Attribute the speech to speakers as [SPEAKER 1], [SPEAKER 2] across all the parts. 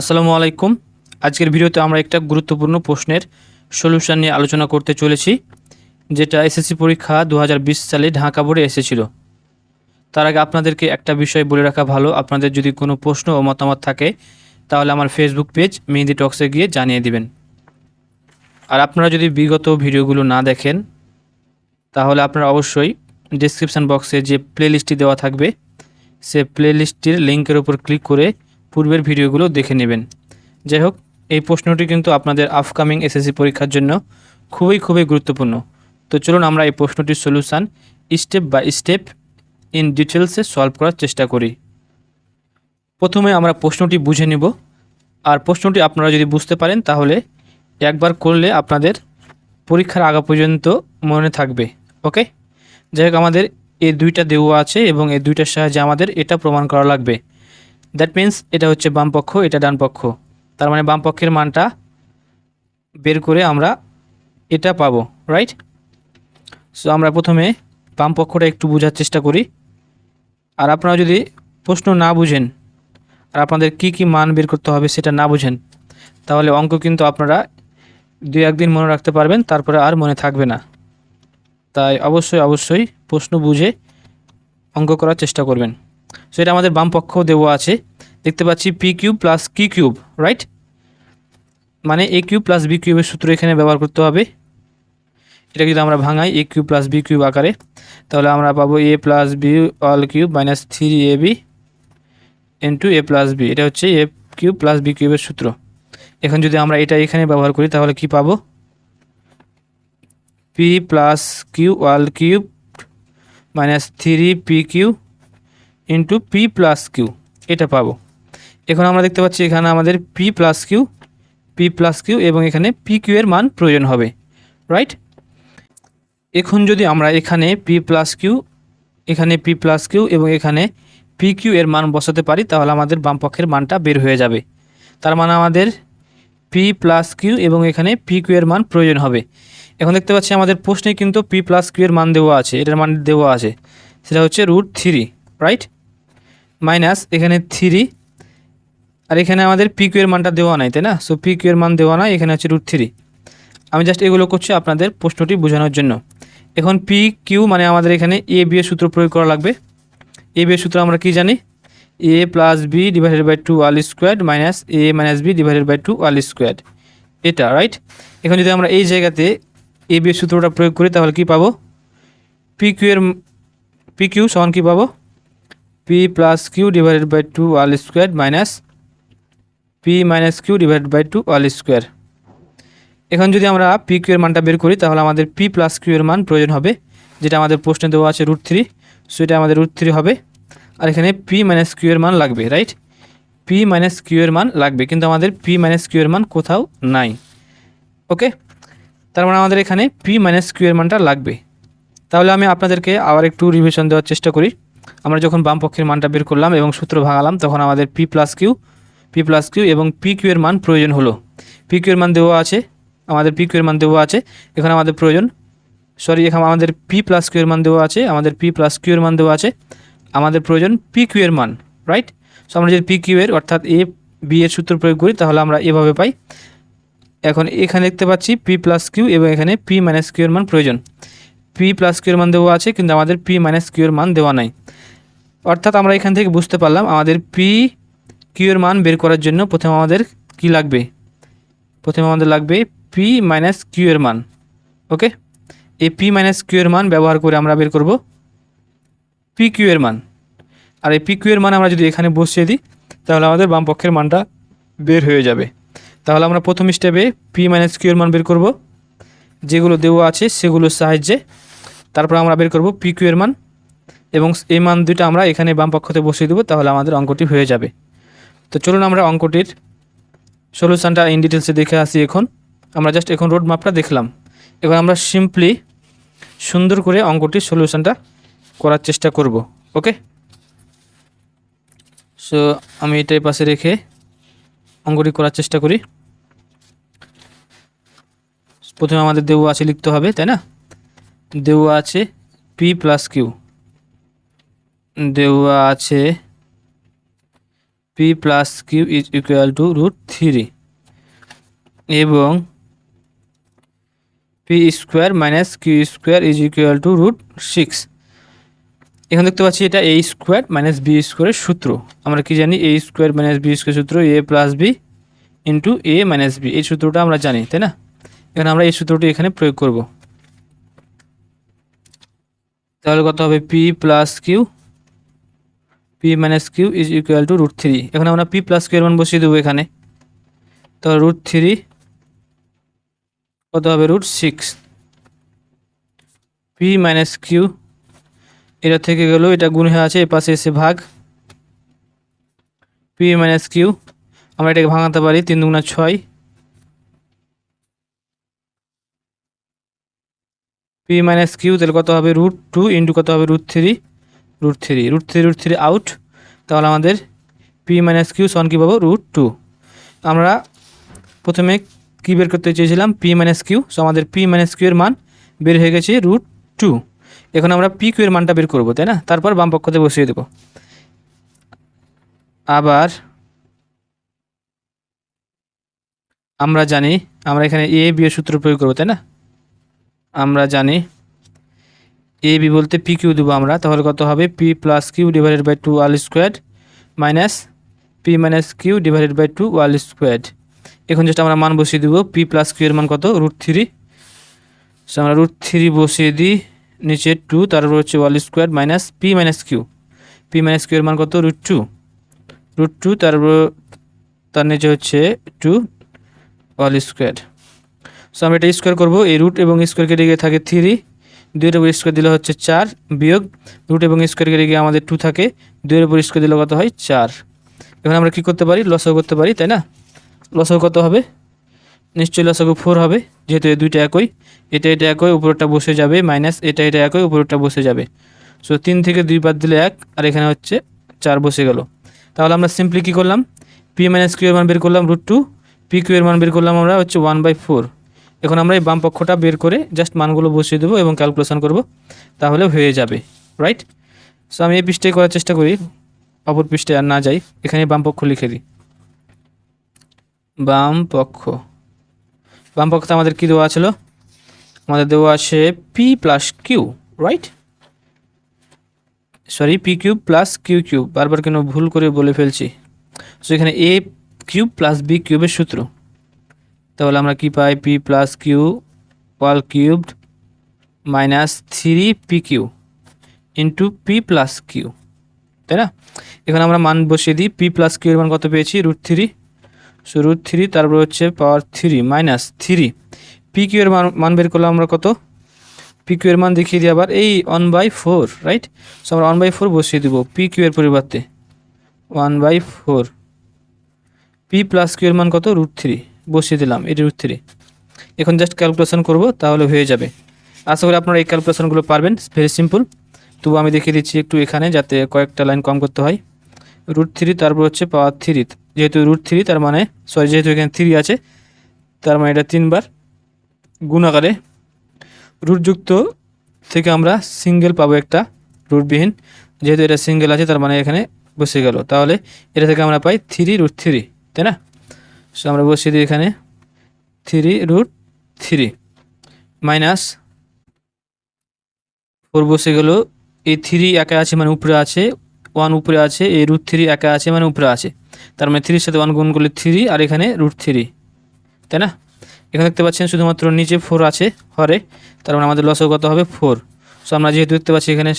[SPEAKER 1] আসসালামু আলাইকুম। আজকের ভিডিওতে আমরা একটা গুরুত্বপূর্ণ প্রশ্নের সলিউশন নিয়ে আলোচনা করতে চলেছি, যেটা এসএসসি পরীক্ষা দু হাজার বিশ সালে ঢাকা বোর্ডে এসেছিল। তার আগে আপনাদেরকে একটা বিষয় বলে রাখা ভালো, আপনাদের যদি কোনো প্রশ্ন ও মতামত থাকে, তাহলে আমার ফেসবুক পেজ মেহেদি টক্সে গিয়ে জানিয়ে দিবেন। আর আপনারা যদি বিগত ভিডিওগুলো না দেখেন, তাহলে আপনারা অবশ্যই ডিসক্রিপশান বক্সে যে প্লেলিস্টটি দেওয়া থাকবে, সে প্লেলিস্টটির লিঙ্কের উপর ক্লিক করে পূর্বের ভিডিওগুলো দেখে নেবেন। যাই হোক এই প্রশ্নটি কিন্তু আপনাদের আপকামিং এসএসসি পরীক্ষার জন্য খুবই খুবই গুরুত্বপূর্ণ। তো চলুন আমরা এই প্রশ্নটির solution step by step in ডিটেলসে সলভ করার চেষ্টা করি। প্রথমে আমরা প্রশ্নটি বুঝে নেব। আর প্রশ্নটি আপনারা যদি বুঝতে পারেন, তাহলে একবার করলে আপনাদের পরীক্ষার আগা পর্যন্ত মনে থাকবে। ওকে? যাই হোক আমাদের এই দুইটা দেওয়া আছে এবং এই দুইটার সাহায্যে আমাদের এটা প্রমাণ করা লাগবে। দ্যাট মিন্স এটা হচ্ছে বাম পক্ষ, এটা ডান পক্ষ। তার মানে বাম পক্ষের মানটা বের করে আমরা এটা পাবো রাইট সো আমরা প্রথমে বাম পক্ষটা একটু বোঝার চেষ্টা করি। আর আপনারা যদি প্রশ্ন না বুঝেন, আর আপনাদের কি কি মান বের করতে হবে সেটা না বুঝেন, তাহলে অঙ্ক কিন্তু আপনারা দুই একদিন মনে রাখতে পারবেন, তারপরে আর মনে থাকবে না। তাই অবশ্যই অবশ্যই প্রশ্ন বুঝে অঙ্ক করার চেষ্টা করবেন। সো এটা আমাদের বাম পক্ষ দেওয়া আছে। দেখতে পাচ্ছি p cube plus q cube right মানে এ কিউব প্লাস বি কিউবের সূত্র এখানে ব্যবহার করতে হবে। এটা যদি আমরা ভাঙাই a cube plus b cube আকারে, তাহলে আমরা পাবো a plus b all cube minus three a b into a plus b এটা হচ্ছে এ কিউব প্লাস বি কিউবের সূত্র। এখন যদি আমরা এটা এখানে ব্যবহার করি, তাহলে কি পাবো? P plus q all cube minus three p q into p plus q এটা পাবো। এখন আমরা দেখতে পাচ্ছি এখানে আমাদের p plus q p plus q এবং এখানে পি কিউ এর মান প্রয়োজন হবে রাইট এখন যদি আমরা এখানে পি প্লাস কিউ এখানে পি প্লাস কিউ এবং এখানে পি কিউ এর মান বসাতে পারি, তাহলে আমাদের বাম পক্ষের মানটা বের হয়ে যাবে। তার মানে আমাদের পি প্লাস কিউ এবং এখানে পি কিউ এর মান প্রয়োজন হবে। এখন দেখতে পাচ্ছি আমাদের প্রশ্নে কিন্তু পি প্লাস কিউ এর মান দেওয়া আছে, এটার মান দেওয়া আছে, সেটা হচ্ছে রুট থ্রি রাইট মাইনাস এখানে থ্রি আর এখানে আমাদের পি কিউ এর মানটা দেওয়া নাই, তাই না? সো পি কিউ এর মান দেওয়া নাই, এখানে হচ্ছে রুট থ্রি আমি জাস্ট এগুলো করছি আপনাদের প্রশ্নটি বোঝানোর জন্য। এখন পি কিউ মানে আমাদের এখানে এ বি এর সূত্র প্রয়োগ করা লাগবে। এ বি এর সূত্র আমরা কি জানি? A plus b divided by two all square minus a minus b divided by two all square এটা রাইট এখন যদি আমরা এই জায়গাতে এ বি এর সূত্রটা প্রয়োগ করি, তাহলে কি পাবো? পি কিউ এর পি কিউ সমান কী পাবো? P plus q divided by two all square minus p minus q divided by two all square এখন যদি আমরা পি কিউ এর মানটা বের করি, তাহলে আমাদের পি প্লাস কিউ এর মান প্রয়োজন হবে, যেটা আমাদের প্রশ্নে দেওয়া আছে রুট থ্রি সো এটা আমাদের রুট থ্রি হবে। আর এখানে পি মাইনাস কিউ এর মান লাগবে রাইট পি মাইনাস কিউ এর মান লাগবে, কিন্তু আমাদের পি মাইনাস কিউ এর মান কোথাও নাই। ওকে তার মানে আমাদের এখানে পি মাইনাস কিউ এর মানটা লাগবে। তাহলে আমি আপনাদেরকে আবার একটু রিভিশন দেওয়ার চেষ্টা করি। আমরা যখন বাম পক্ষের মানটা বের করলাম এবং সূত্র ভাঙালাম, তখন আমাদের p plus q p plus q এবং পি কিউ এর মান প্রয়োজন হলো। পি কিউ এর মান দেওয়া আছে, আমাদের পি কিউ এর মান দেওয়া আছে, এখানে আমাদের প্রয়োজন সরি এখানে আমাদের পি প্লাস কিউ এর মান দেওয়া আছে, আমাদের পি প্লাস কিউ এর মান দেওয়া আছে, আমাদের প্রয়োজন পি কিউ এর মান রাইট সো আমরা যদি পি কিউ এর, অর্থাৎ এ বি এর সূত্র প্রয়োগ করি, তাহলে আমরা এভাবে পাই। এখন এখানে দেখতে পাচ্ছি পি প্লাস কিউ এবং এখানে পি মাইনাস কিউ এর মান প্রয়োজন। পি প্লাস কিউ এর মান দেওয়া আছে, কিন্তু আমাদের পি মাইনাস কিউ এর মান দেওয়া নাই। অর্থাৎ আমরা এখান থেকে বুঝতে পারলাম আমাদের পি কিউ এর মান বের করার জন্য প্রথমে আমাদের কি লাগবে? প্রথমে আমাদের লাগবে পি মাইনাস কিউ এর মান ওকে এই পি মাইনাস কিউ এর মান ব্যবহার করে আমরা বের করব পি কিউ এর মান। আর এই পি কিউ এর মান আমরা যদি এখানে বসিয়ে দিই, তাহলে আমাদের বাম পক্ষের মানটা বের হয়ে যাবে। তাহলে আমরা প্রথম স্টেপে পি মাইনাস কিউ এর মান বের করব। যেগুলো দেওয়া আছে সেগুলোর সাহায্যে তারপর আমরা বের করব পি কিউ এর মান। এবং এই মান দুইটা আমরা এখানে বাম পক্ষতে বসিয়ে দেবো, তাহলে আমাদের অঙ্কটি হয়ে যাবে। তো চলুন আমরা অঙ্কটির সলিউশনটা ইন ডিটেলসে দেখে আসি এখন। আমরা জাস্ট এখন রোড মাপটা দেখলাম। এবার আমরা সিম্পলি সুন্দর করে অঙ্কটির সলিউশনটা করার চেষ্টা করব ওকে সো আমি এটাই পাশে রেখে অঙ্কটি করার চেষ্টা করি। প্রথমে আমাদের দেওয়া আছে লিখতে হবে, তাই না? দেওয়া আছে পি প্লাস কিউ দেওয়া আছে p plus q is equal to root three এবং p square minus q square is equal to root six. এখানে দেখতে পাচ্ছি এটা এ স্কোয়ার মাইনাস বি স্কোয়ারের সূত্র। আমরা কি জানি? A square minus b square সূত্র a plus b into a minus b. এই সূত্রটা আমরা জানি, তাই না? এখানে আমরা এই সূত্রটি এখানে প্রয়োগ করব। তাহলে কত হবে? P plus q p minus q is equal to root three এখন আমরা পি প্লাস কিউ এর মান বসিয়ে দেবো এখানে। তো রুট থ্রি কত হবে? Root six p minus q এটা থেকে গেল, এটা গুণ হয়ে আছে, এ পাশে এসে ভাগ। পি মাইনাস কিউ আমরা এটাকে ভাঙাতে পারি, তিন দুগুণা ছয়। পি মাইনাস কিউ তাহলে কত হবে? রুট টু ইন্টু কত হবে? Root three root three root three root three out তাহলে আমাদের পি মাইনাস কিউ সন কী পাবো? রুট টু আমরা প্রথমে কী বের করতে চেয়েছিলাম? পি মাইনাস কিউ সো আমাদের পি মাইনাস কিউ এর মান বের হয়ে গেছে রুট টু এখন আমরা পি কিউ এর মানটা বের করব, তাই না? তারপর বাম পক্ষতে বসিয়ে দেবো। আবার আমরা জানি, আমরা এখানে এ বি এর সূত্র প্রয়োগ করব, তাই না? আমরা জানি এ বি বলতে পি কিউ দেবো আমরা, তাহলে কত হবে? P plus q divided by two whole square minus p minus q divided by two whole square এখন যেটা আমরা মান বসিয়ে দেবো পি প্লাস কিউ এর মান কত? রুট থ্রি সো আমরা রুট থ্রি বসিয়ে দিই, নিচে টু তারপর হচ্ছে whole square minus p minus q p minus q এর মান কত? রুট টু রুট টু তারপর তার নিচে হচ্ছে টু ওয়াল স্কোয়ার সো আমরা এটা স্কোয়ার করব, এই রুট এবং স্কোয়ার কেটে গিয়ে থাকে থ্রি দুইয়ের উপর স্কোয়ার দিলে হচ্ছে চার বিয়োগ রুট এবং স্কোয়ার কেটে গিয়ে আমাদের টু থাকে দুইয়ের উপর স্কোয়ার দিলে কত হয় চার। এখন আমরা কী করতে পারি? লসও করতে পারি, তাই না? লসও কত হবে? নিশ্চয়ই লসও ফোর হবে, যেহেতু এই দুইটা একই। এটা এটা একই উপরটা বসে যাবে মাইনাস এটা এটা একই উপরটা বসে যাবে। সো তিন থেকে দুই বাদ দিলে এক, আর এখানে হচ্ছে চার বসে গেল। তাহলে আমরা সিম্পলি কী করলাম? পি মাইনাস কিউ এর মান বের করলাম রুট টু পি কিউ এর মান বের করলাম আমরা হচ্ছে ওয়ান বাই ফোর এখন আমরা এই বাম পক্ষটা বের করে জাস্ট মানগুলো বসিয়ে দেবো এবং ক্যালকুলেশন করব, তাহলে হয়ে যাবে রাইট সো আমি এই পৃষ্ঠে করার চেষ্টা করি, অপর পৃষ্ঠে আর না যাই, এখানে বাম পক্ষ লিখে দিই। বাম পক্ষ। বাম পক্ষতে আমাদের কী দেওয়া ছিল? আমাদের দেওয়া আছে p plus q right sorry p cube plus q cube বারবার কেন ভুল করে বলে ফেলছি। সো এখানে এ কিউব প্লাস বি কিউবের সূত্র। তাহলে আমরা কি পাই? P plus q whole cubed minus three p q into p plus q তাই না? এখানে আমরা মান বসিয়ে দিই। পি প্লাস কিউ এর মান কত পেয়েছি? Root three so root three তারপর হচ্ছে power three minus three p q এর মান মান বের করলাম আমরা কত? পি কিউ এর মান দেখিয়ে দিই আবার। এই one by four right so আমরা ওয়ান বাই ফোর বসিয়ে দিব পি কিউ এর পরিবর্তে। One by four p plus q এর মান কত? রুট থ্রি বসিয়ে দিলাম, এটি রুট থ্রি এখন জাস্ট ক্যালকুলেশন করব, তাহলে হয়ে যাবে। আশা করি আপনারা এই ক্যালকুলেশনগুলো পারবেন ভেরি সিম্পল তবু আমি দেখিয়ে দিচ্ছি একটু এখানে, যাতে কয়েকটা লাইন কম করতে হয়। রুট থ্রি তারপর হচ্ছে পাওয়ার থ্রি যেহেতু রুট থ্রি তার মানে সরি যেহেতু এখানে থ্রি আছে, তার মানে এটা তিনবার গুণাকারে রুটযুক্ত থেকে আমরা সিঙ্গেল পাবো একটা রুটবিহীন যেহেতু এটা সিঙ্গেল আছে, তার মানে এখানে বসে গেল। তাহলে এটা থেকে আমরা পাই থ্রি রুট থ্রি তাই না? সো আমরা বসিয়ে দিই এখানে। Three root three minus four বসে গেল। এই থ্রি একা আছে মানে উপরে আছে ওয়ান উপরে আছে, এই রুট থ্রি একা আছে মানে উপরে আছে। তার মানে থ্রির সাথে ওয়ান গুণ করলে থ্রি আর এখানে রুট থ্রি তাই না? এখানে দেখতে পাচ্ছেন শুধুমাত্র নিচে ফোর আছে হরে, তার মানে আমাদের লসও কত হবে? ফোর সো আমরা যেহেতু দেখতে পাচ্ছি এখানে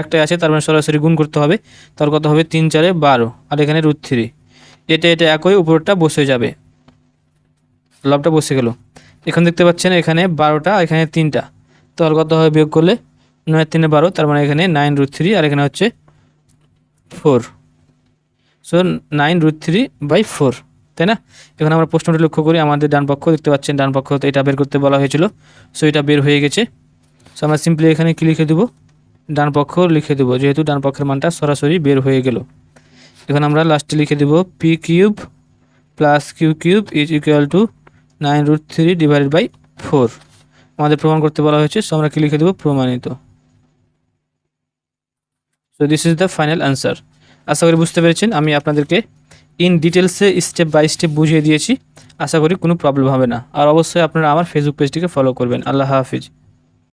[SPEAKER 1] একটাই আছে, তার মানে সরাসরি গুণ করতে হবে। তার কত হবে? তিন চারে বারো। আর এখানে রুট থ্রি এটা এটা একই, উপরটা বসে যাবে। লবটা বসে গেল। এখন দেখতে পাচ্ছেন এখানে বারোটা, এখানে তিনটা। তাহলে কত হবে বিয়োগ করলে নয়, তিনে বারো, তার মানে এখানে নাইন রুট থ্রি আর এখানে হচ্ছে four so nine root three by four তাই না? এখন আমরা প্রশ্নটি লক্ষ্য করি, আমাদের ডান পক্ষ, দেখতে পাচ্ছেন ডান পক্ষ তো এটা বের করতে বলা হয়েছিল। সো এটা বের হয়ে গেছে। সো আমরা সিম্পলি এখানে কি লিখে দেবো? ডান পক্ষ লিখে দেবো, যেহেতু ডান পক্ষের মানটা সরাসরি বের হয়ে গেল। এখন আমরা লাস্টে লিখে দেবো p cube plus q cube is equal to nine root three divided by four আমাদের প্রমাণ করতে বলা হয়েছে সো আমরা কি লিখে দেবো? প্রমাণিত। So this is the final answer আশা করি বুঝতে পেরেছেন, আমি আপনাদেরকে ইন ডিটেলসে স্টেপ বাই স্টেপ বুঝিয়ে দিয়েছি। আশা করি কোনো প্রবলেম হবে না। আর অবশ্যই আপনারা আমার ফেসবুক পেজটিকে ফলো করবেন। আল্লাহ হাফিজ।